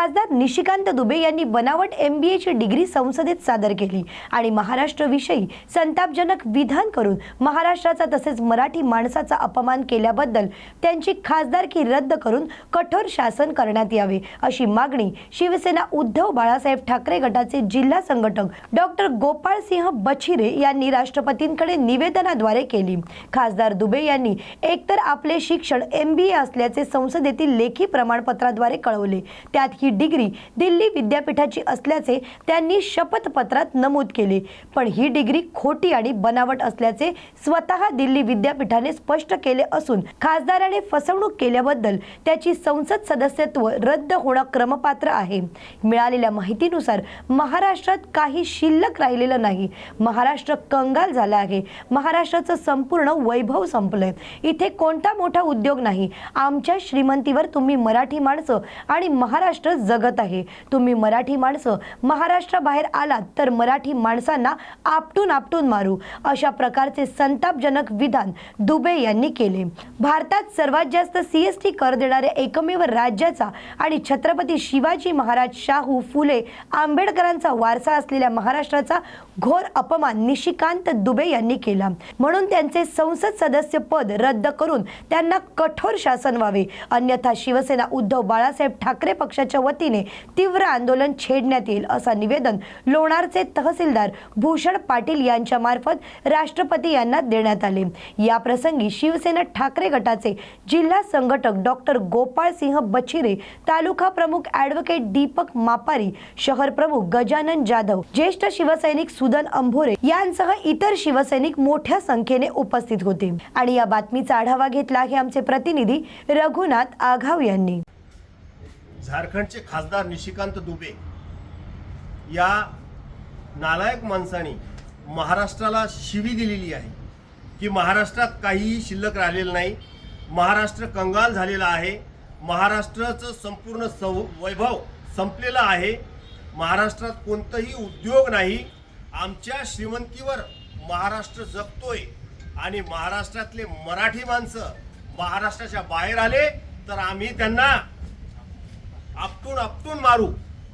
खासदार निशिकांत दुबे यांनी बनावट एम बी एची डिग्री संसदेत सादर केली आणि महाराष्ट्रविषयी संतापजनक विधान करून महाराष्ट्राचा तसेच मराठी माणसाचा अपमान केल्याबद्दल त्यांची खासदारकी रद्द करून कठोर शासन करण्यात यावे अशी मागणी शिवसेना उद्धव बाळासाहेब ठाकरे गटाचे जिल्हा संघटक डॉक्टर गोपाळ सिंह बछिरे यांनी राष्ट्रपतींकडे निवेदनाद्वारे केली. खासदार दुबे यांनी एकतर आपले शिक्षण एम बी ए असल्याचे संसदेतील लेखी प्रमाणपत्राद्वारे कळवले. त्यात ही डिग्री दिल्ली विद्यापीठाची असल्याचे त्यांनी शपथपत्रात नमूद केले. पण ही डिग्री खोटी आणि बनावट असल्याचे स्वतः दिल्ली विद्यापीठाने स्पष्ट केले असून खासदाराने फसवणूक केल्याबद्दल त्याची संसद सदस्यत्व रद्द होणं क्रमपात्र आहे. मिळालेल्या माहितीनुसार महाराष्ट्रात काही शिल्लक राहिलेलं नाही. महाराष्ट्र कंगाल झाला आहे. महाराष्ट्राचं संपूर्ण वैभव संपलंय. इथे कोणता मोठा उद्योग नाही. आमच्या श्रीमंतीवर तुम्ही मराठी माणसं आणि महाराष्ट्र जगत आहे. तुम्ही मराठी माणसं महाराष्ट्राबाहेर आलात तर मराठी माणसांना आपटून आपटून मारू. अशा प्रकारचे संतापजनक विधान दुबे यांनी केले. भारतात सर्वात जास्त सीएसटी कर देणाऱ्या एकमेव राज्याचा आणि छत्रपती शिवाजी महाराज शाहू फुले आंबेडकरांचा वारसा असलेल्या महाराष्ट्राचा घोर अपमान निशिकांत दुबे यांनी केला. म्हणून त्यांचे संसद सदस्य पद रद्द करून त्यांना कठोर शासन व्हावे. अन्यथा शिवसेना उद्धव बाळासाहेब ठाकरे पक्षाच्या वतीने तीव्र आंदोलन छेडण्यात येईल असा निवेदन लोणारचे तहसीलदार भूषण पाटील यांच्या मार्फत राष्ट्रपती यांना देण्यात आले. या प्रसंगी शिवसेना ठाकरे गटाचे जिल्हा संघटक डॉक्टर गोपाळ सिंह बछिरे तालुका प्रमुख ऍडव्होकेट दीपक मापारी शहर प्रमुख गजानन जाधव ज्येष्ठ शिवसैनिक सुदन अंभोरे यांसह इतर शिवसैनिक मोठ्या संख्येने उपस्थित होते. आणि या बातमीचा आढावा घेतला आहे आमचे प्रतिनिधी रघुनाथ आघाव यांनी. झारखंडचे खासदार निशिकांत दुबे या नालायक माणसाने महाराष्ट्राला शिवी दिलेली आहे की महाराष्ट्रात काहीही शिल्लक राहिलेलं नाही. महाराष्ट्र कंगाल झालेला आहे. महाराष्ट्राचं संपूर्ण सव वैभव संपलेलं आहे. महाराष्ट्रात कोणतंही उद्योग नाही. आमच्या श्रीमंतीवर महाराष्ट्र जगतोय आणि महाराष्ट्रातले मराठी माणसं महाराष्ट्राच्या बाहेर आले तर आम्ही त्यांना आपटून आपटून मारू.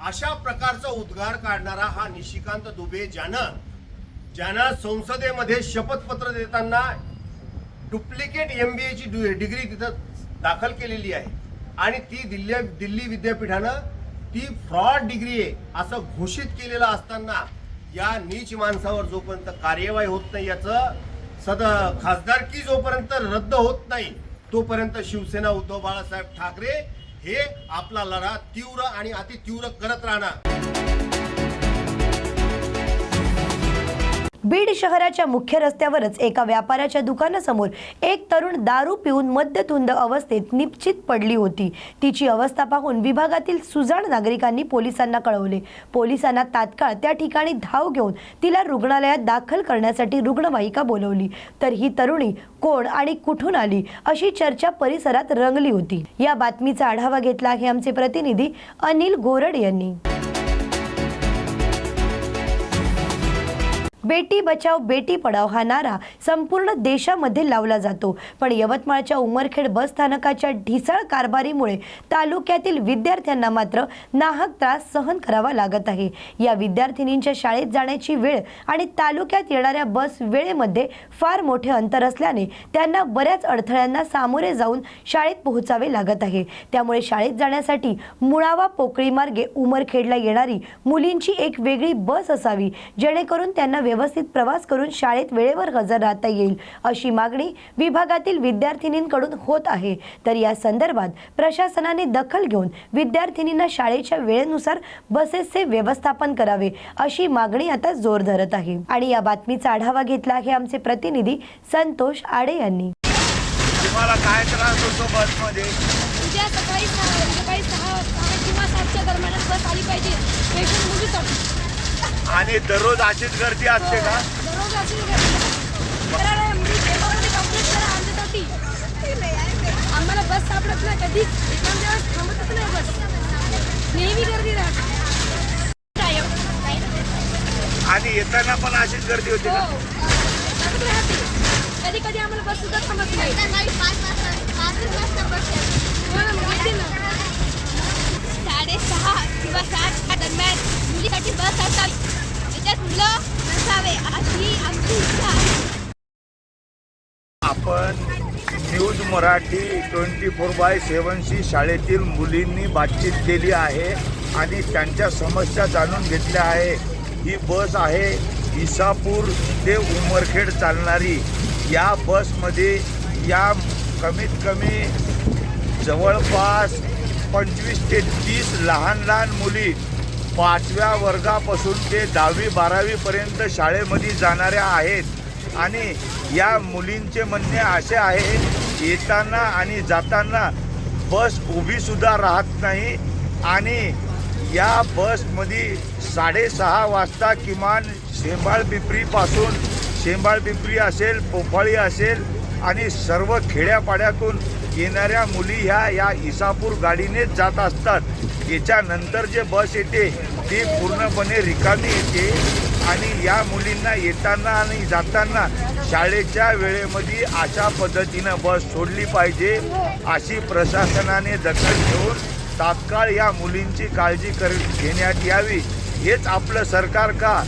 अशा प्रकारचा उद्गार काढणारा हा निशिकांत दुबे ज्यानं ज्यानं संसदेमध्ये शपथपत्र देताना डुप्लिकेट एम बी एची डिग्री तिथं दाखल केलेली आहे. आणि ती दिल्ली दिल्ली विद्यापीठानं ती फ्रॉड डिग्री आहे असं घोषित केलेलं असताना या नीच माणसावर जोपर्यंत कार्यवाही होत नाही याचं सद खासदारकी जोपर्यंत रद्द होत नाही तोपर्यंत शिवसेना उद्धव बाळासाहेब ठाकरे हे आपला लढा तीव्र आणि अतितीव्र करत राहणार. बीड शहराच्या मुख्य रस्त्यावरच एका व्यापाऱ्याच्या दुकानासमोर एक तरुण दारू पिऊन मद्यधुंद अवस्थेत निश्चित पडली होती. तिची अवस्था पाहून विभागातील सुजाण नागरिकांनी पोलिसांना कळवले. पोलिसांना तात्काळ त्या ठिकाणी धाव घेऊन तिला रुग्णालयात दाखल करण्यासाठी रुग्णवाहिका बोलवली. तर ही तरुणी कोण आणि कुठून आली अशी चर्चा परिसरात रंगली होती. या बातमीचा आढावा घेतला आहे आमचे प्रतिनिधी अनिल गोरड यांनी. बेटी बचाव बेटी पढाव हा नारा संपूर्ण देशामध्ये लावला जातो. पण यवतमाळच्या उमरखेड बस स्थानकाच्या ढिसाळ कारभारीमुळे तालुक्यातील विद्यार्थ्यांना मात्र नाहक त्रास सहन करावा लागत आहे. या विद्यार्थिनींच्या शाळेत जाण्याची वेळ आणि तालुक्यात येणाऱ्या बस वेळेमध्ये फार मोठे अंतर असल्याने त्यांना बऱ्याच अडथळ्यांना सामोरे जाऊन शाळेत पोहोचावे लागत आहे. त्यामुळे शाळेत जाण्यासाठी मुळावा पोकळी मार्गे उमरखेडला येणारी मुलींची एक वेगळी बस असावी जेणेकरून त्यांना व्यवस्थित प्रवास करून शाळेत वेळेवर हजर राहता येईल अशी मागणी विभागातील विद्यार्थिनींकडून होत आहे. तर या संदर्भात प्रशासनाने दखल घेऊन विद्यार्थिनींना शाळेच्या वेळेनुसार बसेसचे व्यवस्थापन करावे अशी मागणी आता जोर धरत आहे. आणि या बातमीचा आढावा घेतला आहे आमचे प्रतिनिधी संतोष आडे यांनी. तुम्हाला काय त्रास होतो बसमध्ये? उद्या सकाळी सहा सकाळी सहा सहा किंवा सातच्या दरम्यानच बस आली पाहिजे. पेशंट मुलीसाठी आणि दररोज अशीच गर्दी असते का? दररोज अशी आम्हाला बस सापडत नाही कधीच एखाद दिवस थांबतच नाही बस. नेहमी गर्दी राहते. आणि येताना पण अशीच गर्दी होती हो. राहते. कधी कधी आम्हाला बस सुद्धा थांबत नाही. हो ना, ना. साडेसहा मुलीसाठी बस असावी त्याच्यात मुलं नसावे अशी आमची इच्छा आहे. आपण news Marathi twenty four by सेवनशी शाळेतील मुलींनी बातचीत केली आहे आणि त्यांच्या समस्या जाणून घेतल्या आहे. ही बस आहे इसापूर ते उमरखेड चालणारी. या बसमध्ये या कमीत कमी जवळपास पंचवीस ते तीस लहान लहान मुली पाचव्या वर्गापासून ते दहावी बारावीपर्यंत शाळेमध्ये जाणाऱ्या आहेत. आणि या मुलींचे म्हणणे असे आहे येताना आणि जाताना बस उभीसुद्धा राहत नाही. आणि या बसमध्ये साडेसहा वाजता किमान शेंबाळ पिंपरीपासून शेंबाळ पिंपरी असेल पोफाळी असेल आणि सर्व खेड्यापाड्यातून येणाऱ्या मुली ह्या या इसापूर गाडीनेच जात असतात. याच्यानंतर जे बस येते ती पूर्णपणे रिकामी येते. आणि या मुलींना येताना आणि जाताना शाळेच्या वेळेमध्ये अशा पद्धतीनं बस सोडली पाहिजे अशी प्रशासनाने दखल घेऊन तात्काळ या मुलींची काळजी कर घेण्यात यावी. हेच आपलं सरकार का?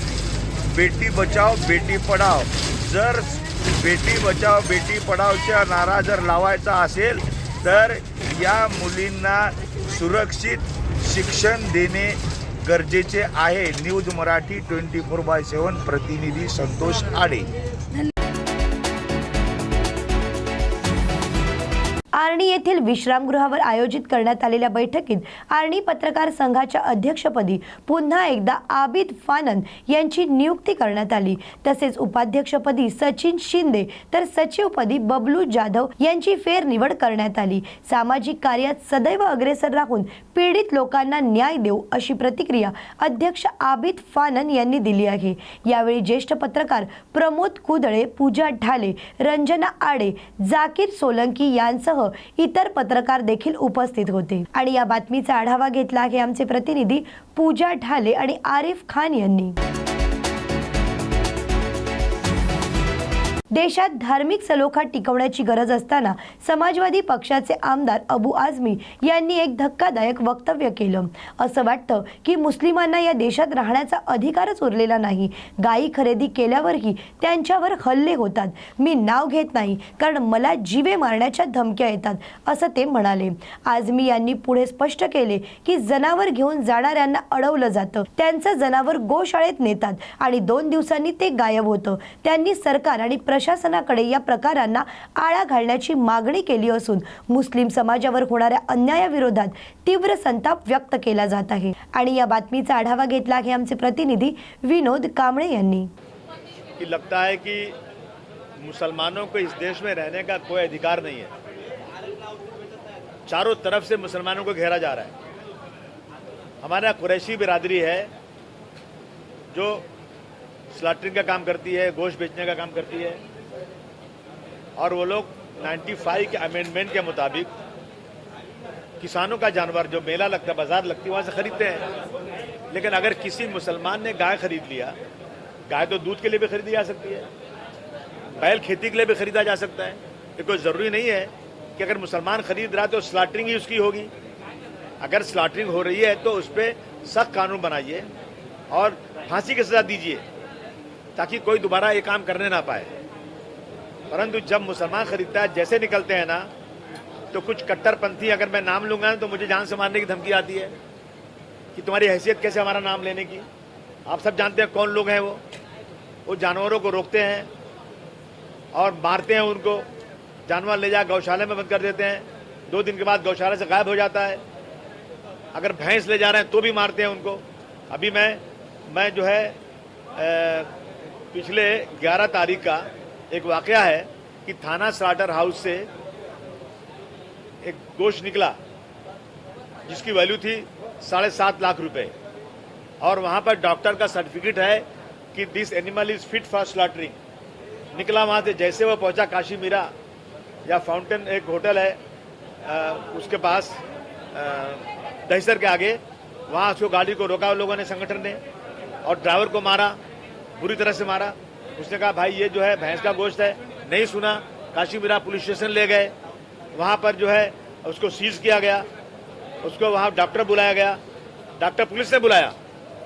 बेटी बचाव बेटी पढाव. जर बेटी बचाव बेटी पढावचा नारा जर लावायचा असेल तर या मुलींना सुरक्षित शिक्षण देणे गरजेचे आहे. News Marathi twenty four by seven प्रतिनिधी संतोष आडे. आर्णी येथील विश्रामगृहावर आयोजित करण्यात आलेल्या बैठकीत आर्णी पत्रकार संघाच्या अध्यक्षपदी पुन्हा एकदा आबिद फानन यांची नियुक्ती करण्यात आली. तसेच उपाध्यक्षपदी सचिन शिंदे तर सचिवपदी बबलू जाधव यांची फेरनिवड करण्यात आली. सामाजिक कार्यात सदैव अग्रेसर राहून पीडित लोकांना न्याय देऊ अशी प्रतिक्रिया अध्यक्ष आबिद फानन यांनी दिली आहे. यावेळी ज्येष्ठ पत्रकार प्रमोद कुदळे पूजा ढाले रंजना आडे जाकीर सोलंकी यांसह इतर पत्रकार देखील उपस्थित होते. आणि या बातमीचा आढावा घेतला आहे आमचे प्रतिनिधी पूजा ढाले आणि आरिफ खान यांनी. देशात धार्मिक सलोखा टिकवण्याची गरज असताना समाजवादी पक्षाचे आमदार अबू आझमी यांनी एक धक्कादायक वक्तव्य केलं. असं वाटतं की मुस्लिमांना या देशात राहण्याचा अधिकारच उरलेला नाही. गायी खरेदी केल्यावरही त्यांच्यावर हल्ले होतात. मी नाव घेत नाही कारण मला जीवे मारण्याच्या धमक्या येतात असं ते म्हणाले. आझमी यांनी पुढे स्पष्ट केले की जनावर घेऊन जाणाऱ्यांना अडवलं जातं. त्यांचं जनावर गोशाळेत नेतात आणि दोन दिवसांनी ते गायब होतं. त्यांनी सरकार आणि प्र प्रशासनाकडे या प्रकारांना आळा घालण्याची मागणी केली असून मुस्लिम समाजावर होणाऱ्या अन्यायाविरोधात तीव्र संताप व्यक्त केला जात आहे. आणि या बातमीचा आढावा घेतला आहे आमचे प्रतिनिधी विनोद कांबळे यांनी. कि लगता है कि मुसलमानों को इस देश में रहने का कोई अधिकार नहीं है। चारों तरफ से मुसलमानों को घेरा जा रहा है। हमारा कुरैशी बिरादरी है जो स्लाटरिंग का काम करती है, गोश्त बेचने का काम करती है। और वो लोग 95 के अमेंडमेंट के मुताबिक किसानों का जानवर, जो मेला लगता है बाज़ार लगती है वहाँ से खरीदते हैं। लेकिन अगर किसी मुसलमान ने गाय खरीद लिया, गाय तो दूध के लिए भी खरीदी जा सकती है, बैल खेती के लिए भी खरीदा जा सकता है। ये कोई ज़रूरी नहीं है कि अगर मुसलमान खरीद रहा है तो स्लाटरिंग ही उसकी होगी। अगर स्लाटरिंग हो रही है तो उस पर सख्त कानून बनाइए और फांसी की सज़ा दीजिए। ताकि कोई दोबारा ये काम करने ना पाए। परंतु जब मुसलमान खरीदता है, जैसे निकलते हैं ना तो कुछ कट्टरपंथी अगर मैं नाम लूँगा तो मुझे जान से मारने की धमकी आती है कि तुम्हारी हैसियत कैसे हमारा नाम लेने की? आप सब जानते हैं कौन लोग हैं वो? वो जानवरों को रोकते हैं और मारते हैं उनको। जानवर ले जा, गौशाला में बंद कर देते हैं। दो दिन के बाद गौशाला से गायब हो जाता है। अगर भैंस ले जा रहे हैं तो भी मारते हैं उनको। अभी मैं मैं जो है पिछले 11 तारीख का एक वाक़या है कि थाना स्लाटर हाउस से एक गोश्त निकला जिसकी वैल्यू थी साढ़े सात लाख रुपए। और वहाँ पर डॉक्टर का सर्टिफिकेट है कि this animal is fit for slaughtering. निकला वहाँ से जैसे वह पहुँचा काशी मीरा या फाउंटेन एक होटल है अ, उसके पास दहसर के आगे वहाँ उसको गाड़ी को रोका लोगों ने संगठन ने और ड्राइवर को मारा बुरी तरह से मारा। उसने कहा, भाई, ये जो है, भैंस का गोश्त है। नहीं सुना। काशी मीरा पुलिस स्टेशन ले गए। वहाँ पर जो है, उसको सीज किया गया। उसको वहाँ डॉक्टर बुलाया गया। डॉक्टर पुलिस ने बुलाया।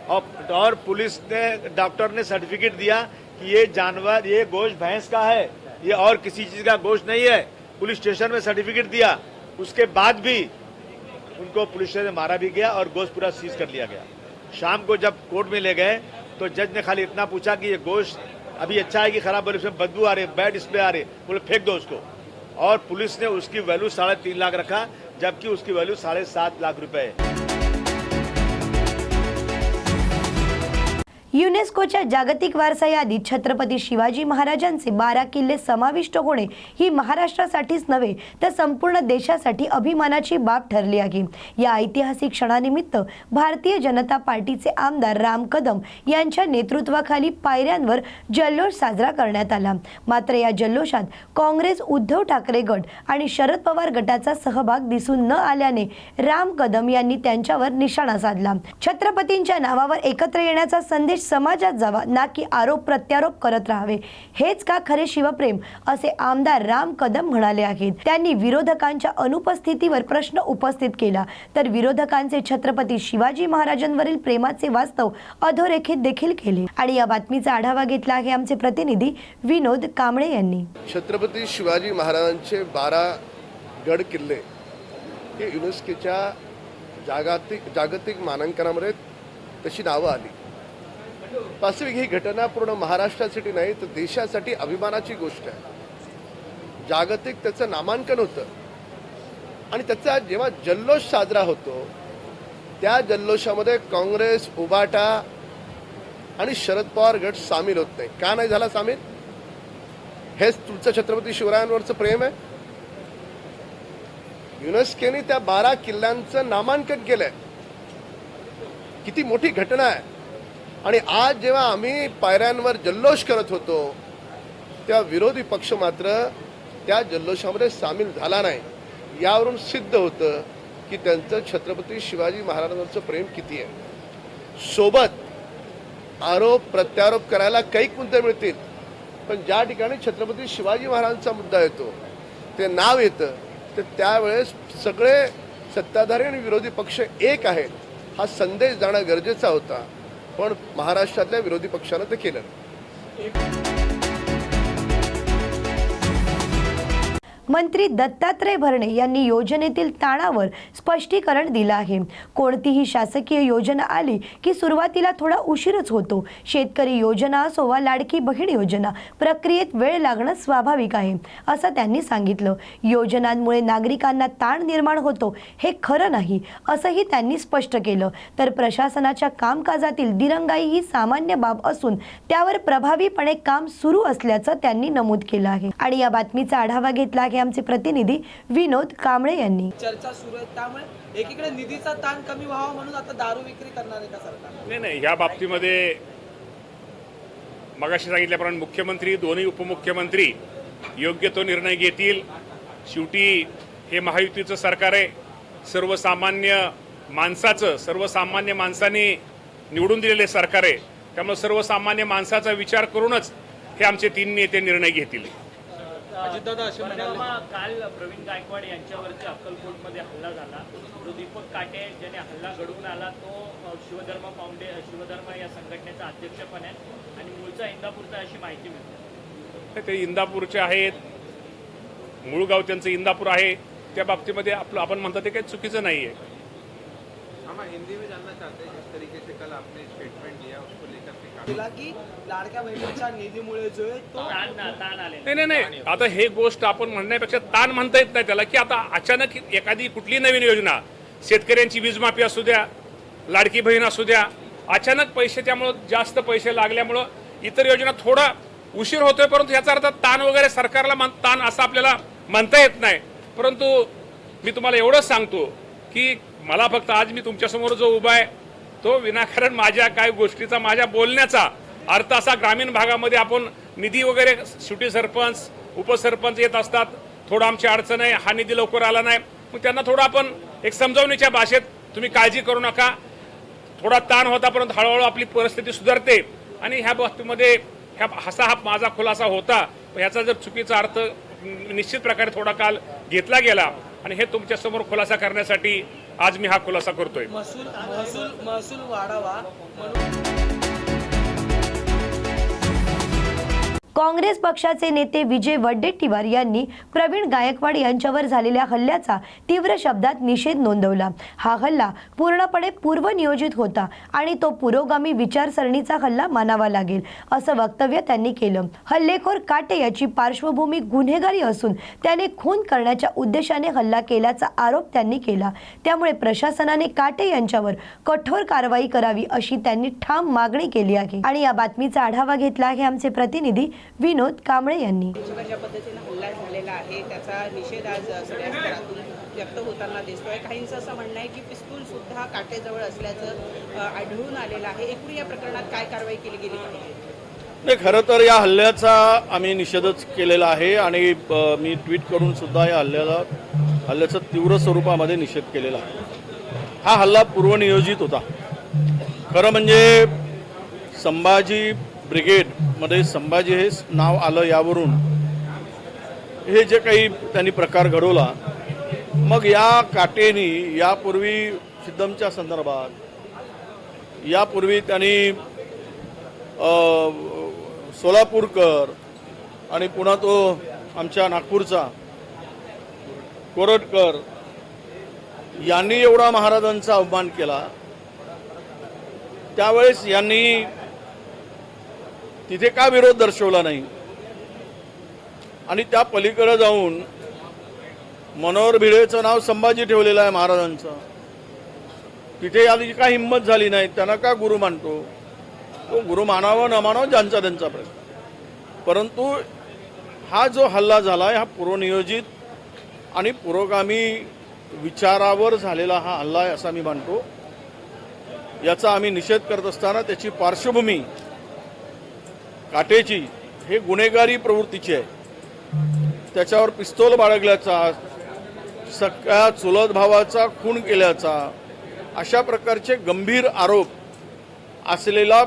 और और पुलिस ने, डॉक्टर ने सर्टिफिकेट दिया कि ये जानवर, ये गोश्त भैंस का है। ये और किसी चीज़ का गोश्त नहीं है। पुलिस स्टेशन में सर्टिफिकेट दिया। उसके बाद भी उनको पुलिस ने मारा भी गया और गोश्त पूरा सीज कर लिया गया। शाम को जब कोर्ट में ले गए तो जज ने खाली इतना पूछा कि ये गोश्त अभी अच्छा है कि खराब, बोले उसमें बदबू आ रही है बैड स्प्रे आ रही है। बोले, फेंक दो उसको। और पुलिस ने उसकी वैल्यू साढ़े तीन लाख रखा, जबकि उसकी वैल्यू साढ़े सात लाख रुपए है। युनेस्कोच्या जागतिक वारसा यादीत छत्रपती शिवाजी महाराजांचे बारा किल्ले समाविष्ट होणे ही महाराष्ट्रासाठीच नव्हे तर संपूर्ण देशासाठी अभिमानाची बाब ठरली आहे. या ऐतिहासिक क्षणानिमित्त भारतीय जनता पार्टीचे आमदार राम कदम यांच्या नेतृत्वाखाली पायऱ्यांवर जल्लोष साजरा करण्यात आला. मात्र या जल्लोषात काँग्रेस उद्धव ठाकरे गट आणि शरद पवार गटाचा सहभाग दिसून न आल्याने राम कदम यांनी त्यांच्यावर निशाणा साधला. छत्रपतींच्या नावावर एकत्र येण्याचा संदेश समाजात जावा ना की आरोप प्रत्यारोप करत राहावे. हेच का खरे शिवप्रेम? असे आमदार राम कदम म्हणाले आहेत. त्यांनी विरोधकांच्या अनुपस्थितीवर प्रश्न उपस्थित केला. तर विरोधकांचे छत्रपती शिवाजी महाराजांवरील प्रेमाचे वास्तव अधोरेखित देखील केले. आणि या बातमीचा आढावा घेतला आहे आमचे प्रतिनिधी विनोद कांबळे यांनी. छत्रपती शिवाजी महाराजांचे बारा गड किल्ले हे युनेस्कोच्या जागतिक जागतिक मानांकनामध्ये तशी नावं आली. वास्तविक ही घटना पूर्ण महाराष्ट्रासाठी नाही तर देशासाठी अभिमानाची गोष्ट आहे. जागतिक त्याचं नामांकन होतं. आणि त्याचा जेव्हा जल्लोष साजरा होतो त्या जल्लोषामध्ये काँग्रेस उबाटा आणि शरद पवार गट सामील होत नाही. का नाही झाला सामील? हेच तुमचं छत्रपती शिवरायांवरचं प्रेम आहे. युनेस्केने त्या बारा किल्ल्यांचं नामांकन केलंय. किती मोठी घटना आहे. आणि आज जेव्हा आम्ही पायऱ्यांवर जल्लोष करत होतो तेव्हा विरोधी पक्ष मात्र त्या जल्लोषामध्ये सामील झाला नाही. यावरून सिद्ध होतं की त्यांचं छत्रपती शिवाजी महाराजांचं प्रेम किती आहे. सोबत आरोप प्रत्यारोप करायला कैक मुद्दे मिळतील पण ज्या ठिकाणी छत्रपती शिवाजी महाराजांचा मुद्दा येतो ते नाव येतं तर त्यावेळेस सगळे सत्ताधारी आणि विरोधी पक्ष एक आहेत हा संदेश जाणं गरजेचा होता. पण महाराष्ट्रातल्या विरोधी पक्षानं ते केलं मंत्री दत्तात्रय भरणे यांनी योजनेतील ताणावर स्पष्टीकरण दिलं आहे. कोणतीही शासकीय योजना आली की सुरुवातीला थोडा उशीरच होतो. शेतकरी योजना असो वा लाडकी बहीण योजना प्रक्रियेत वेळ लागणं स्वाभाविक आहे असं त्यांनी सांगितलं. योजनांमुळे नागरिकांना ताण निर्माण होतो हे खरं नाही असंही त्यांनी स्पष्ट केलं. तर प्रशासनाच्या कामकाजातील दिरंगाई ही सामान्य बाब असून त्यावर प्रभावीपणे काम सुरू असल्याचं त्यांनी नमूद केलं आहे. आणि या बातमीचा आढावा घेतला आहे आमचे प्रतिनिधी विनोद कांबळे यांनी. चर्चा सुरू आहेत त्यामुळे एकीकडे निधीचा ताण कमी व्हावा म्हणून आता दारू विक्री करणार आहे का सरकार? नाही नाही ह्या बाबतीमध्ये मगाशी सांगितल्याप्रमाणे मुख्यमंत्री दोन्ही उपमुख्यमंत्री योग्य तो निर्णय घेतील. शेवटी हे महायुतीचं सरकार आहे. सर्वसामान्य माणसाचं सर्वसामान्य माणसाने निवडून दिलेले सरकार आहे. त्यामुळे सर्वसामान्य माणसाचा विचार करूनच हे आमचे तीन नेते निर्णय घेतील. अजितदादा असे म्हणाले. काल प्रवीण गायकवाड यांच्यावरती अक्कलकोटमध्ये हल्ला झाला. जो दीपक काटे ज्याने हल्ला घडवून आला तो शिवधर्म फाउंडे शिवधर्म या संघटनेचा अध्यक्ष पण आहे. आणि मूळचा इंदापूरचा अशी माहिती मिळते. ते इंदापूरचे आहेत. मूळ गाव त्यांचं इंदापूर आहे. त्या बाबतीमध्ये आपलं आपण म्हणतो ते काही चुकीचं नाही आहे हिंदी में जानना चाहते हैं जिस तरीके से कल आपने स्टेटमेंट के लाडक्या बहिणीच्या निधीमुळे जो आहे तो ताण ताण आले नाही नाही नाही. आता हे गोष्ट आपण म्हणण्यापेक्षा ताण म्हणता येत नाही त्याला. की आता अचानक एखादी कुठली नवीन योजना शेतकऱ्यांची वीज माफी असू द्या लाडकी बहीण असू द्या अचानक पैसे त्यामुळं जास्त पैसे लागल्यामुळं इतर योजना थोडा उशीर होतोय परंतु याचा अर्थ ताण वगैरे सरकारला मान- ताण असं आपल्याला म्हणता येत नाही. परंतु मी तुम्हाला एवढंच सांगतो की मला फक्त आज मी तुमच्यासमोर जो उभा आहे तो विनाकारण माझ्या काय गोष्टीचा माझ्या बोलण्याचा अर्थ असा ग्रामीण भागामध्ये आपण निधी वगैरे शेवटी सरपंच उपसरपंच येत असतात. थोडं आमची अडचण आहे हा निधी लवकर आला नाही. मग त्यांना थोडं आपण एक समजावणीच्या भाषेत तुम्ही काळजी करू नका. थोडा ताण होता परंतु हळूहळू आपली परिस्थिती सुधारते. आणि ह्या बाबतीमध्ये ह्या असा हा माझा खुलासा होता. ह्याचा जर चुकीचा अर्थ निश्चित प्रकारे थोडा काल घेतला गेला आणि हे तुमच्यासमोर खुलासा करण्यासाठी आज मी हा खुलासा करतोय. महसूल महसूल महसूल वाढावा म्हणून काँग्रेस पक्षाचे नेते विजय वडेट्टीवार यांनी प्रवीण गायकवाड यांच्यावर झालेल्या हल्ल्याचा तीव्र शब्दात निषेध नोंदवला. हा हल्ला पूर्णपणे पूर्वनियोजित होता आणि तो पुरोगामी विचारसरणीचा हल्ला मानावा लागेल असं वक्तव्य त्यांनी केलं. हल्लेखोर काटे याची पार्श्वभूमी गुन्हेगारी असून त्याने खून करण्याच्या उद्देशाने हल्ला केल्याचा आरोप त्यांनी केला. त्यामुळे प्रशासनाने काटे यांच्यावर कठोर कारवाई करावी अशी त्यांनी ठाम मागणी केली आहे. आणि या बातमीचा आढावा घेतला आहे आमचे प्रतिनिधी विनोद कांबळे यांनी. देशावर ज्या पद्धतीनं हल्ला झालेला आहे त्याचा निषेध आज सगळ्या स्तरातून व्यक्त होताना दिसतोय. काहींचं असं म्हणणं आहे की पिस्तूल सुद्धा काटेजवळ असल्याचं आढळून आलेलं आहे. एकूण या प्रकरणात काय कारवाई केली गेली पाहिजे? नाही खरं तर या हल्ल्याचा आम्ही निषेधच केलेला आहे आणि मी ट्विट करून सुद्धा या हल्ल्याला हल्ल्याचा तीव्र स्वरूपामध्ये निषेध केलेला आहे. हा हल्ला पूर्वनियोजित होता. खरं म्हणजे संभाजी ब्रिगेडमध्ये संभाजी हे नाव आलं यावरून. हे जे काही त्यांनी प्रकार घडवला मग या काटेनी यापूर्वी सिद्धमच्या संदर्भात यापूर्वी त्यांनी सोलापूरकर आणि पुन्हा तो आमच्या नागपूरचा कोरटकर यांनी एवढा महाराजांचा अवमान केला. त्यावेळेस यांनी तिथे का विरोध दर्शवला नाही? आणि त्या पलीकडे जाऊन मनोहर भिडेचं नाव संभाजी ठेवलेलं आहे महाराजांचं. तिथे याची का हिंमत झाली नाही? त्यांना का गुरु मानतो? तो गुरु मानावा न मानावा ज्यांचा त्यांचा प्रश्न. परंतु हा जो हल्ला झाला आहे हा पूर्वनियोजित आणि पुरोगामी विचारावर झालेला हा हल्ला आहे असा मी मानतो. याचा आम्ही निषेध करत असताना त्याची पार्श्वभूमी काटेची हे गुन्हेगारी प्रवृत्तीची आहे. त्याच्यावर पिस्तोल बाळगल्याचा सगळ्या चुलत भावाचा खून केल्याचा अशा प्रकारचे गंभीर आरोप असलेला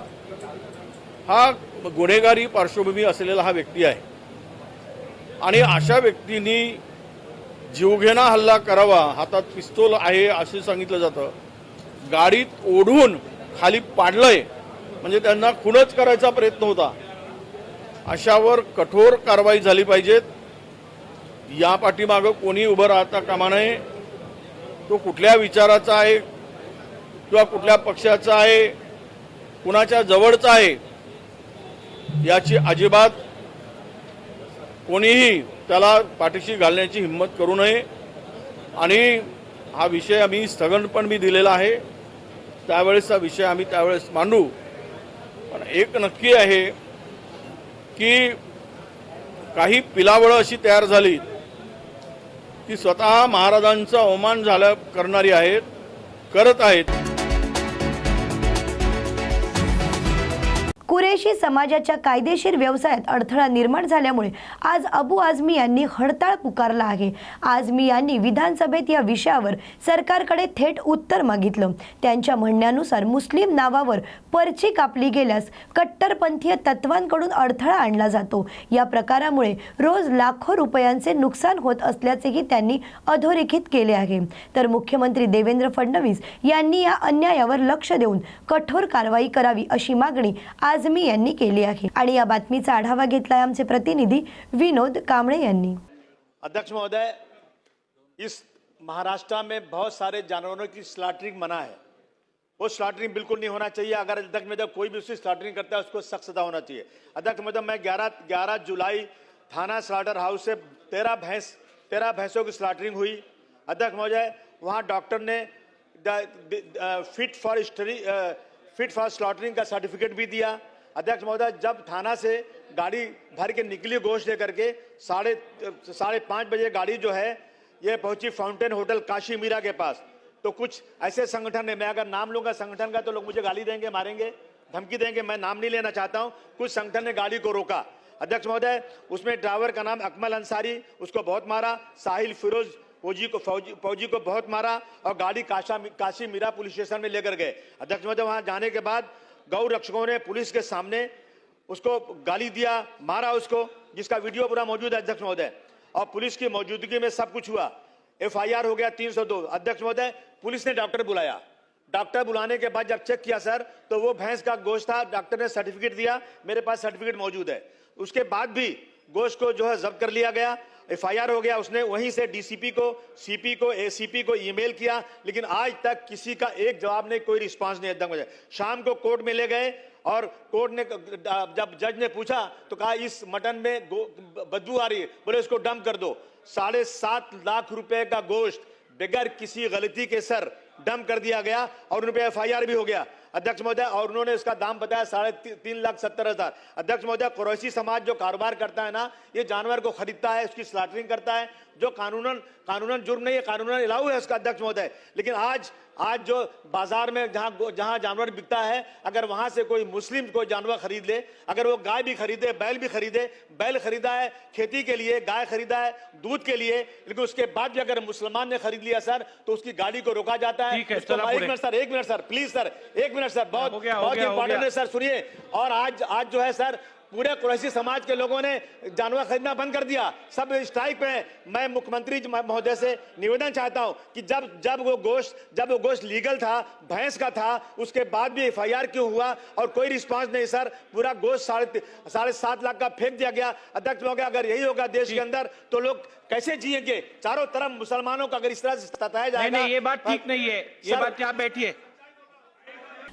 हा गुन्हेगारी पार्श्वभूमी असलेला हा व्यक्ती आहे. आणि अशा व्यक्तींनी जीवघेणा हल्ला करावा हातात पिस्तोल आहे असे सांगितलं जातं. गाडीत ओढून खाली पाडलंय म्हणजे त्यांना खूनच करायचा प्रयत्न होता. अशावर कठोर कारवाई झाली पाहिजेत या पाठीमागं कोणी उभं राहता कामा नये. तो कुठल्या विचाराचा आहे किंवा कुठल्या पक्षाचा आहे कुणाच्या जवळचा आहे याची अजिबात कोणीही त्याला पाठीशी घालण्याची हिंमत करू नये. आणि हा विषय आम्ही स्थगन पण मी दिलेला आहे. त्यावेळेसचा विषय आम्ही त्यावेळेस मांडू. पण एक नक्की आहे की काही पिलावळं अशी तयार झाली की स्वतः महाराजांचा अवमान झालं करणारी आहेत करत आहेत. कुरेशी समाजाच्या कायदेशीर व्यवसायात अडथळा निर्माण झाल्यामुळे आज अबू आझमी यांनी हडताळ पुकारला आहे. आझमी यांनी विधानसभेत या विषयावर सरकारकडे थेट उत्तर मागितलं. त्यांच्या म्हणण्यानुसार मुस्लिम नावावर पर्ची कापली गेल्यास कट्टरपंथीय तत्वांकडून अडथळा आणला जातो. या प्रकारामुळे रोज लाखो रुपयांचे नुकसान होत असल्याचेही त्यांनी अधोरेखित केले आहे. तर मुख्यमंत्री देवेंद्र फडणवीस यांनी या अन्यायावर लक्ष देऊन कठोर कारवाई करावी अशी मागणी आझमी यांनी केली आहे. आणि या बातमीचा आढावा घेतलाय आमचे प्रतिनिधी विनोद कांबळे यांनी. अध्यक्ष महोदय इस महाराष्ट्र में बहुत सारे जानवरों की स्लॉटरिंग मना है। वो स्लॉटरिंग बिल्कुल नहीं होना चाहिए। अगर अध्यक्ष महोदय कोई भी उसकी स्लॉटरिंग करता है उसको सख्त सजा होना चाहिए। अध्यक्ष महोदय मैं ग्यारह ग्यारह जुलाई थाना स्लॉटर हाउस से तेरह भैंस तेरह भैंसों की स्लॉटरिंग हुई। अध्यक्ष महोदय वहाँ डॉक्टर ने fit for study fit for slaughtering का सर्टिफिकेट भी दिया। अध्यक्ष महोदय, जब थाना से गाड़ी भर के निकली गोश्त लेकर के, साढ़े साढ़े पाँच बजे गाड़ी जो है, ये पहुँची फाउंटेन होटल काशी मीरा के पास। तो कुछ ऐसे संगठन है, मैं अगर नाम लूँगा संगठन का तो लोग मुझे गाली देंगे, मारेंगे, धमकी देंगे, मैं नाम नहीं लेना चाहता हूँ। कुछ संगठन ने गाड़ी को रोका। अध्यक्ष महोदय, उसमें ड्राइवर का नाम अकमल अंसारी, उसको बहुत मारा, साहिल फिरोज फौजी को, फौजी फौजी को बहुत मारा और गाड़ी काशा, काशी मीरा पुलिस स्टेशन में लेकर गए। अध्यक्ष महोदय, वहाँ जाने के बाद गौ रक्षकों ने, पुलिस के सामने उसको गाली दिया, मारा उसको, जिसका वीडियो पूरा मौजूद है, अध्यक्ष महोदय। और पुलिस की मौजूदगी में सब कुछ हुआ। एफआईआर हो गया 302 अध्यक्ष महोदय, पुलिस ने डॉक्टर बुलाया। डॉक्टर बुलाने के बाद जब चेक किया, सर तो वो भैंस का गोश्त था, डॉक्टर ने सर्टिफिकेट दिया, मेरे पास सर्टिफिकेट मौजूद है। उसके बाद भी गोश्त को जो है जब्त कर लिया गया। एफआईआर हो गया, उसने वहीं से डीसीपी को सीपी को एसीपी को ईमेल किया, लेकिन आज तक किसी का एक जवाब नहीं, कोई रिस्पांस नहीं महोदय शाम को कोर्ट में ले गए, और कोर्ट ने, जब जज ने पूछा तो कहा, इस मटन में बदबू आ रही है। बोले, इसको डम कर दो। साढ़े सात लाख रुपए का गोश्त, बगैर किसी गलती के, सर डम कर दिया गया, और उन पे एफआईआर भी हो गया। अध्यक्ष महोदय और उन्होंने इसका दाम बताया साढ़े ती, तीन लाख सत्तर हज़ार। अध्यक्ष महोदय कुरैशी समाज जो कारोबार करता है ना ये जानवर को खरीदता है उसकी स्लाटरिंग करता है। जो कानूनन कानूनन जुर्म नहीं है कानूनन अलाउ है उसका अध्यक्ष महोदय। लेकिन आज आज जो बाज़ार में जहाँ जहाँ जानवर बिकता है अगर वहाँ से कोई मुस्लिम कोई जानवर खरीद ले अगर वो गाय भी खरीदे बैल भी खरीदे बैल खरीदा है खेती के लिए गाय खरीदा है दूध के लिए लेकिन उसके बाद भी अगर मुसलमान ने खरीद लिया सर तो उसकी गाड़ी को रोका जाता है। है, एक मिनट सर एक मिनट सर प्लीज़ सर एक मिनट सर बहुत हो हो बहुत इंपॉर्टेंट है सर सुनिए। और आज आज जो है सर पूरे कुरैशी समाज के लोगों ने जानवर खरीदना बंद कर दिया। सब स्ट्राइक पे हैं। मैं मुख्यमंत्री महोदय से निवेदन चाहता हूँ कि जब जब वो गोश्त जब वो गोश्त लीगल था भैंस का था उसके बाद भी एफआईआर क्यों हुआ और कोई रिस्पांस नहीं सर। पूरा गोश्त साढ़े साढ़े सात लाख का फेंक दिया गया। अध्यक्ष गया अगर यही होगा देश के अंदर तो लोग कैसे जिएँगे? चारों तरफ़ मुसलमानों का अगर इस तरह से सताया नहीं जाएगा नहीं ये बात ठीक नहीं है। ये बात आप बैठिए